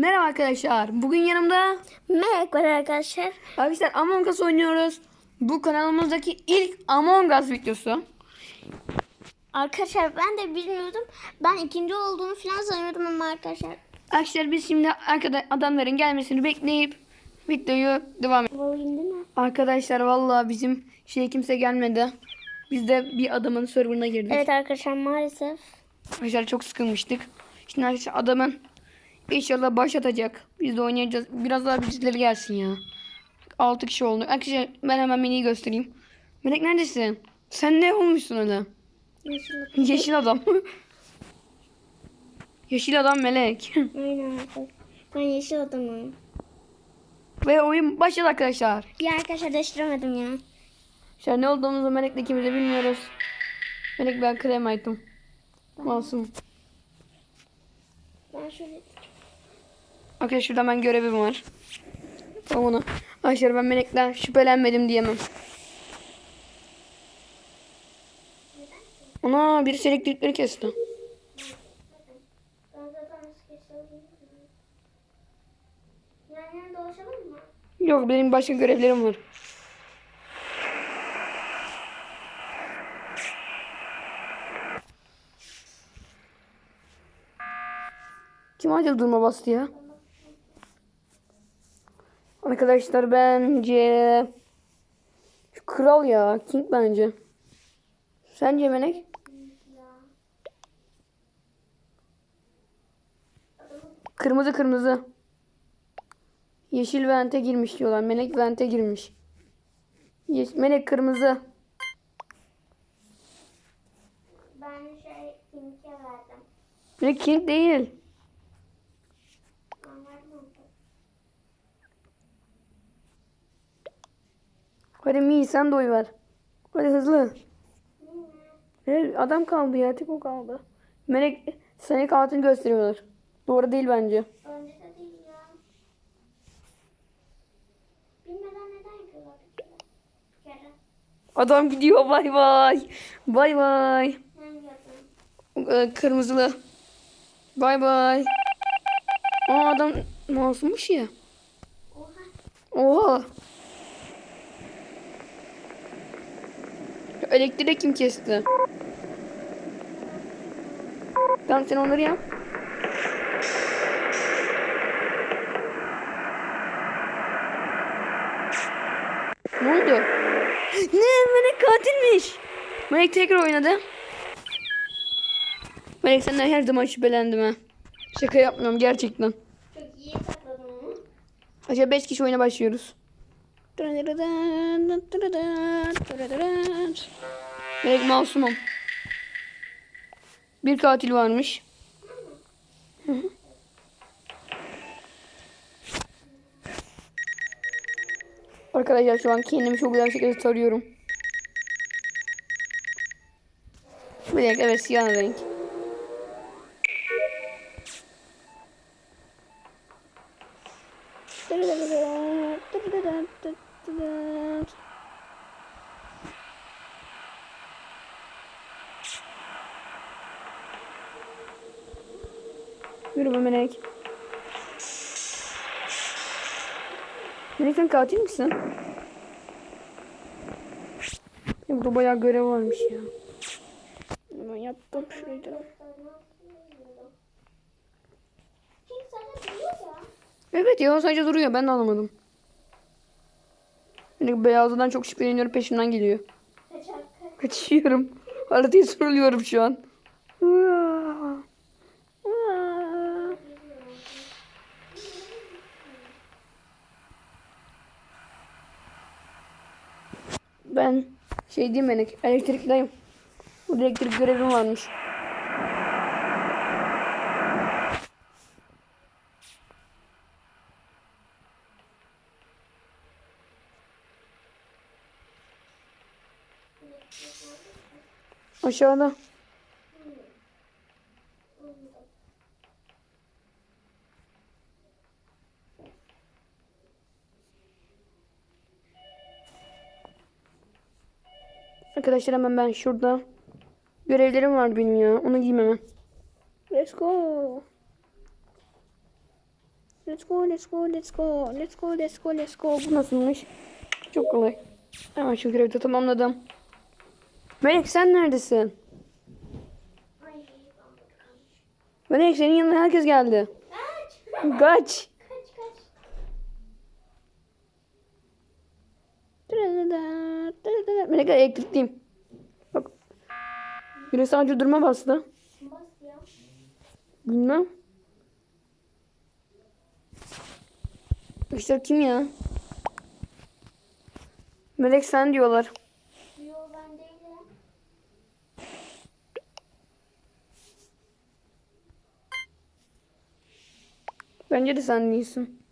Merhaba arkadaşlar. Bugün yanımda Merhaba arkadaşlar. arkadaşlar Among Us oynuyoruz. Bu kanalımızdaki ilk Among Us videosu. Arkadaşlar ben de bilmiyordum. Ben ikinci olduğunu falan sanıyordum ama arkadaşlar. Arkadaşlar biz şimdi arkada adamların gelmesini bekleyip videoyu devam edelim. Arkadaşlar vallahi bizim şey kimse gelmedi. Biz de bir adamın serverına girdik. Evet arkadaşlar maalesef. Arkadaşlar çok sıkılmıştık. Şimdi arkadaşlar adamın inşallah başlatacak. Biz de oynayacağız. Biraz daha bizleri gelsin ya. 6 kişi oldu. Arkadaşlar ben hemen miniyi göstereyim. Melek neredesin? Sen ne olmuşsun öyle? Yeşil. Yeşil adam. Yeşil adam melek. Aynen. Ben yeşil adamım. Ve oyun başladı arkadaşlar. Ya arkadaşlar değiştiremedim ya. An ne olduğumuzu Melek'le ikimiz de bilmiyoruz. Melek ben kremaydım. Masum. Ben şöyle Arkadaşlar şurada ben görevim var. Tamam onu. Arkadaşlar ben Melek'ten şüphelenmedim diyemem. Ana birisi elektrikleri kesti. Yok benim başka görevlerim var. Kim acil durma bastı ya? Arkadaşlar bence şu kral ya King bence. Sence Melek? Kırmızı kırmızı. Yeşil vente girmiş diyorlar. Melek vente girmiş. Yeş- Melek kırmızı. Ben şey Pink'e verdim. Melek King değil. Ben verdim onu. Hadi Mi sen de oy ver. Hadi hızlı. Evet, adam kaldı ya. Tek o kaldı. Melek seni katil gösteriyorlar. Doğru değil bence. Önce de değil ya. Bilmeden neden yapıyorlar. Adam gidiyor. Bay bay. Bay bay. Ee, Kırmızılı. Bay bay. Aa adam masummuş ya. Oha. Oha. Elektrik kim kesti? Tamam sen onları yap. Ne oldu? Ne? Melek katilmiş. Melek tekrar oynadı. Melek senden her zaman şüphelendim ha. Şaka yapmıyorum gerçekten. Çok iyi sakladın onu. Acaba 5 kişi oyuna başlıyoruz. Melek masumum. Bir katil varmış. Arkadaşlar şu an kendimi çok güzel bir şekilde tarıyorum. Bir dakika evet siyah renk. Yürü be Melek. Melek sen katil misin? Ya burada bayağı görev varmış ya. Hemen yaptım şurayı da. Evet ya sadece duruyor ben de anlamadım. Melek beyazından çok şüpheleniyorum peşimden geliyor. Kaçak. Kaçıyorum. Haritayı soruluyorum şu an. Aa. Aa. Ben şey diyeyim Melek, elektrikteyim. Bu elektrik görevim varmış. Aşağıda. Arkadaşlar hemen ben şurada görevlerim var benim ya. Onu giymem hemen. Let's go. Let's go, let's go, let's go, let's go, let's go, let's go. Bu nasılmış? Çok kolay. Hemen şu görevi de tamamladım. Melek sen neredesin? Melek senin yanına herkes geldi. Kaç. Kaç. Kaç kaç. Melek elektrikliyim. Bak. Biri sadece durma bastı. Bilmem. İşte kim ya? Melek sen diyorlar. Ben değilim. Bence de sen değilsin.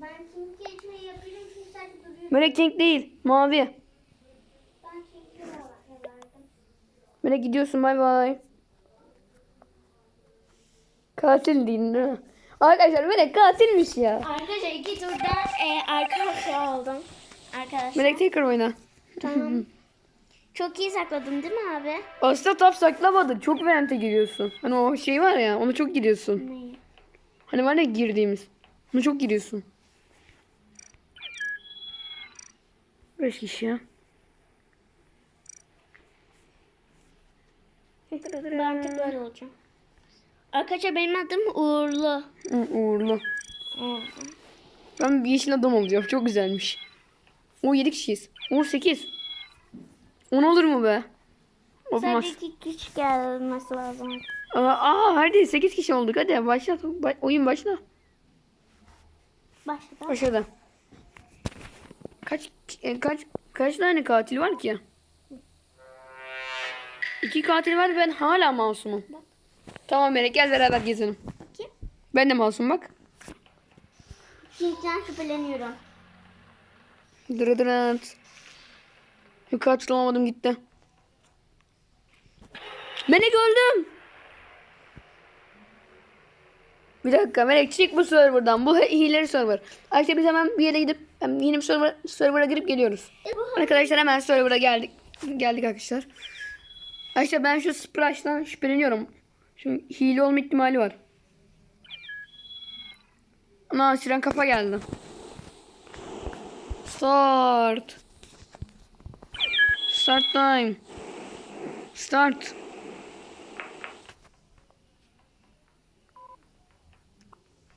Ben kim geçmeyi yapıyorum çünkü sadece duruyorum. Melek Cenk değil. Mavi. Ben çünkü verdim. Melek gidiyorsun bay bay. Katil değil değil mi? Arkadaşlar Melek katilmiş ya. Arkadaşlar iki turda e, arka arkaya oldum. Arkadaşlar. Melek tekrar oyna. Tamam. Çok iyi sakladım değil mi abi? Aslında tap saklamadı. Çok vente giriyorsun. Hani o şey var ya ona çok giriyorsun. Neyi? Hani var ya girdiğimiz. Ona çok giriyorsun. Beş kişi ya. Ben artık böyle olacağım. Arkadaşlar benim adım Uğurlu. Hı, uğurlu. Uğurlu. Ben bir yeşil adam olacağım. Çok güzelmiş. O 7 kişiyiz. Uğur 8. 10 olur mu be? Olmaz. Sadece iki kişi gelmesi lazım. Aa, aa hadi 8 kişi olduk. Hadi başla. Ba- oyun başla. Başladı. Başladı. Kaç e, kaç kaç tane katil var ki? İki katil var ben hala masumum. Tamam Melek gel beraber gezelim. Bakayım. Ben de masum bak. Cink'ten şüpheleniyorum. Dırıdırıt. Yok katil olamadım gitti. Melek öldüm. Bir dakika Melek çık bu serverdan. Bu hileli server. Ayşe biz hemen bir yere gidip yeni bir server, server'a girip geliyoruz. E Arkadaşlar hemen server'a geldik. Geldik arkadaşlar. Arkadaşlar ben şu Splash'tan şüpheleniyorum. Şu hile olma ihtimali var. Ana siren kafa geldi. Start. Start time. Start.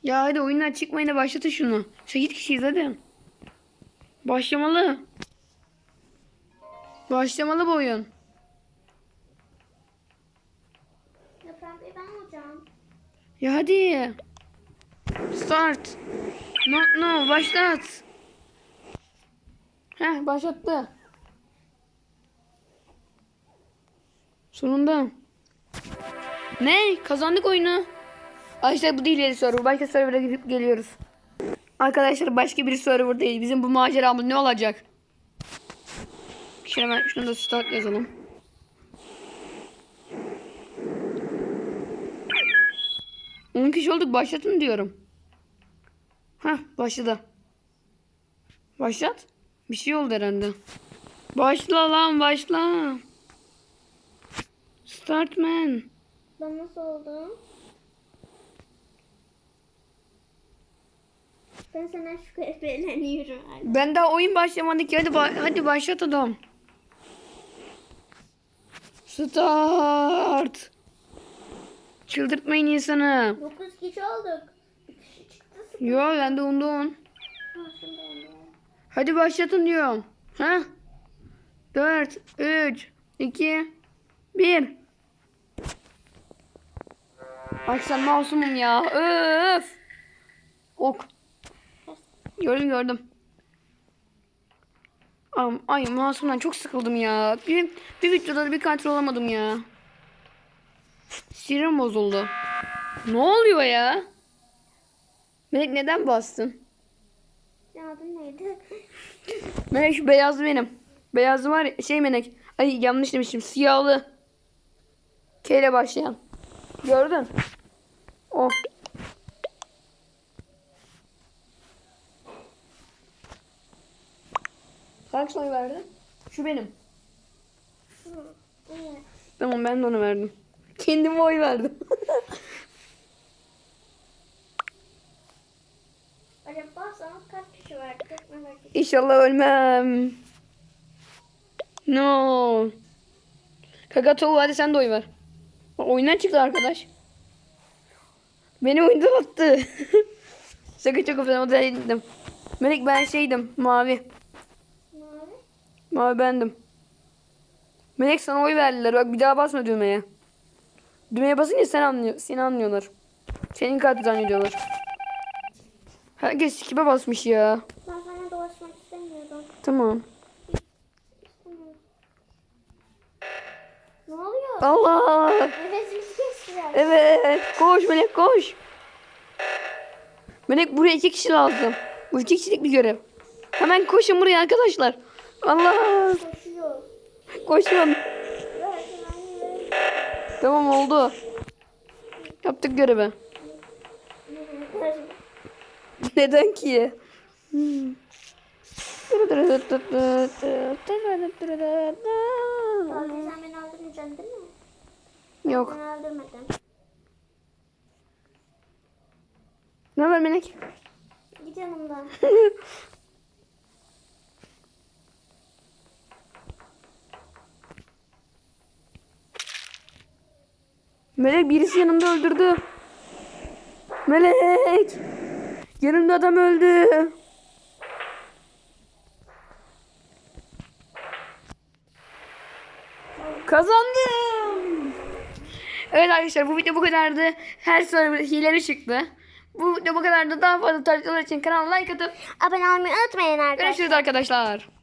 Ya hadi oyundan çıkmayın da başlatın şunu. 8 kişiyiz hadi. Başlamalı. Başlamalı bu oyun. Ya pembe ben olacağım. Ya hadi. Start. No no başlat. Heh başlattı. Sonunda. Ne? Kazandık oyunu. Arkadaşlar bu değil yeni server. Başka server'a gidip geliyoruz. Arkadaşlar başka bir server değil. Bizim bu maceramız ne olacak? Şöyle hemen şunu da start yazalım. On kişi olduk başlatın diyorum. Heh başladı. Başlat. Bir şey oldu herhalde. Başla lan başla. Start man. Ben nasıl oldum? Ben sana şüpheleniyorum. Ben daha oyun başlamadı ki. Hadi, ba- hadi başlat adam. Start. Çıldırtmayın insanı. 9 kişi olduk. Kişi çıktı. Yo ben de şimdi oldu. Hadi başlatın diyorum. Ha? 4, 3, 2, 1. Ay sen masumum ya. Öf. Ok. Gördüm gördüm. Ay, ay masumdan çok sıkıldım ya. Bir, bir videoda da bir kontrol olamadım ya. Sinirim bozuldu. Ne oluyor ya? Melek neden bastın? Ya adın neydi? Melek şu beyazlı benim. Beyazlı var ya şey Melek. Ay yanlış demişim. Siyahlı. K ile başlayan. Gördün. O. Kaç oy verdin? Şu benim. Tamam ben de onu verdim. Kendime oy verdim. Acaba sana kaç kişi var? İnşallah ölmem. No. Kakatoğlu hadi sen de oy ver. Oyundan çıktı arkadaş. Beni oyundan attı. Şaka çok affedersin odaya gittim. Melek ben şeydim mavi. Mavi. Mavi bendim. Melek sana oy verdiler. Bak bir daha basma düğmeye. Düğmeye basınca sen anlıyor, seni anlıyorlar. Senin katil zannediyorlar. Herkes skip'e basmış ya. Ben sana dolaşmak istemiyordum. Tamam. Ne oluyor? Allah. Kestiler. Evet. Koş Melek koş. Melek buraya iki kişi lazım. Bu iki kişilik bir görev. Hemen koşun buraya arkadaşlar. Allah. Koşuyor. Koşun. Tamam oldu. Yaptık görevi. Neden ki? Hmm. Abi sen beni öldürmeyeceksin değil mi? Yok. Ne haber Melek? Git yanımdan. Melek birisi yanımda öldürdü. Melek. Yanımda adam öldü. Kazandım. Evet arkadaşlar bu video bu kadardı. Her soru hileri çıktı. Bu video bu kadardı. Daha fazla tartışmalar için kanala like atıp Abone olmayı unutmayın arkadaşlar. görüşürüz arkadaşlar.